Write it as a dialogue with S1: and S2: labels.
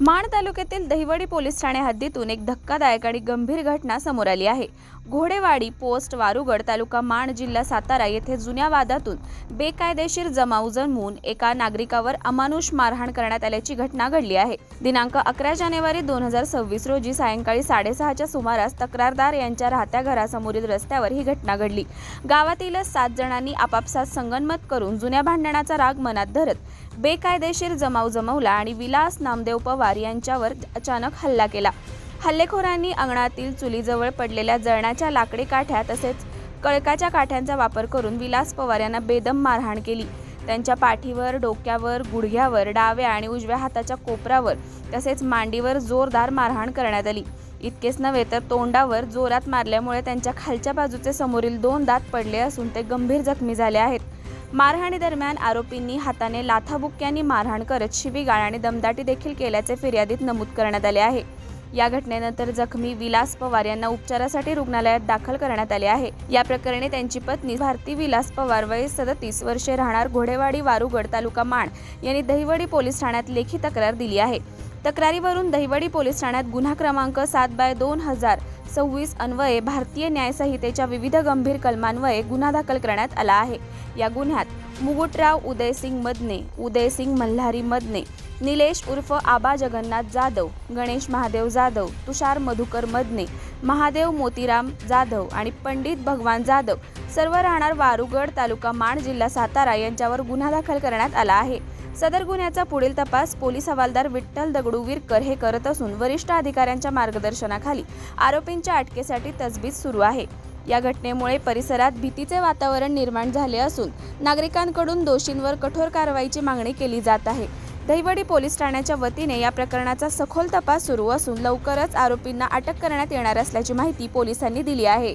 S1: माण तालुक्यातील दहिवडी पोलीस ठाणे हद्दीतून एक धक्कादायक आणि गंभीर घटना समोर आली आहे. घोडेवाडी पोस्ट वारुगड तालुका माण जिल्हा सातारा येथे जुन्या वादातून बेकायदेशीर जमाव जमवून एका नागरिकावर अमानुष मारहाण करण्यात आल्याची घटना घडली आहे. दिनांक अकरा जानेवारी दोन हजार सव्वीस रोजी सायंकाळी साडेसहाच्या सुमारास तक्रारदार यांच्या राहत्या घरासमोरील रस्त्यावर ही घटना घडली. गावातील सात जणांनी आपापसात संगनमत करून जुन्या भांडणाचा राग मनात धरत बेकायदेशीर जमाव जमवला आणि विलास नामदेव पवार यांच्यावर अचानक हल्ला केला. हल्लेखोरांनी अंगणातील चुलीजवळ पडलेल्या जळणाच्या लाकडी काठ्या तसेच कळकाच्या काठ्यांचा वापर करून विलास पवार यांना बेदम मारहाण केली. त्यांच्या पाठीवर डोक्यावर गुडघ्यावर डाव्या आणि उजव्या हाताच्या कोपरावर तसेच मांडीवर जोरदार मारहाण करण्यात आली. इतकेच नव्हे तर तोंडावर जोरात मारल्यामुळे त्यांच्या खालच्या बाजूचे समोरील दोन दात पडले असून ते गंभीर जखमी झाले आहेत. मारहाणीदरम्यान आरोपींनी हाताने लाथाबुक्क्यांनी मारहाण करत शिवीगाळ आणि दमदाटी देखील केल्याचे फिर्यादीत नमूद करण्यात आले आहे. या घटनेनंतर जखमी विलास पवार यांना उपचारासाठी रुग्णालयात दाखल करण्यात आले आहे. या प्रकरणी त्यांची पत्नी भारती विलास पवार वय सदतीस वर्षे राहणार घोडेवाडी वारुगड तालुका माण यांनी दहिवडी पोलीस ठाण्यात लेखी तक्रार दिली आहे. तक्रारीवरून दहिवडी पोलीस ठाण्यात गुन्हा क्रमांक सात बाय दोन हजार सव्वीस अन्वये भारतीय न्यायसंहितेच्या विविध गंभीर कलमान्वये गुन्हा दाखल करण्यात आला आहे. या गुन्ह्यात मुगुटराव उदयसिंग मदने उदयसिंग मल्हारी मदने निलेश उर्फ आबा जगन्नाथ जाधव गणेश महादेव जाधव तुषार मधुकर मदने महादेव मोतीराम जाधव आणि पंडित भगवान जाधव सर्व राहणार वारुगड तालुका माण जिल्हा सातारा यांच्यावर गुन्हा दाखल करण्यात आला आहे. सदर गुन्ह्याचा पुढील तपास पोलीस हवालदार विठ्ठल दगडू विरकर हे करत असून वरिष्ठ अधिकाऱ्यांच्या मार्गदर्शनाखाली आरोपींच्या अटकेसाठी तजबीज सुरू आहे. या घटनेमुळे परिसरात भीतीचे वातावरण निर्माण झाले असून नागरिकांकडून दोषींवर कठोर कारवाईची मागणी केली जात आहे. दहिवडी पोलीस ठाण्याच्या वतीने या प्रकरणाचा सखोल तपास सुरू असून लवकरच आरोपींना अटक करण्यात येणार असल्याची माहिती पोलिसांनी दिली आहे.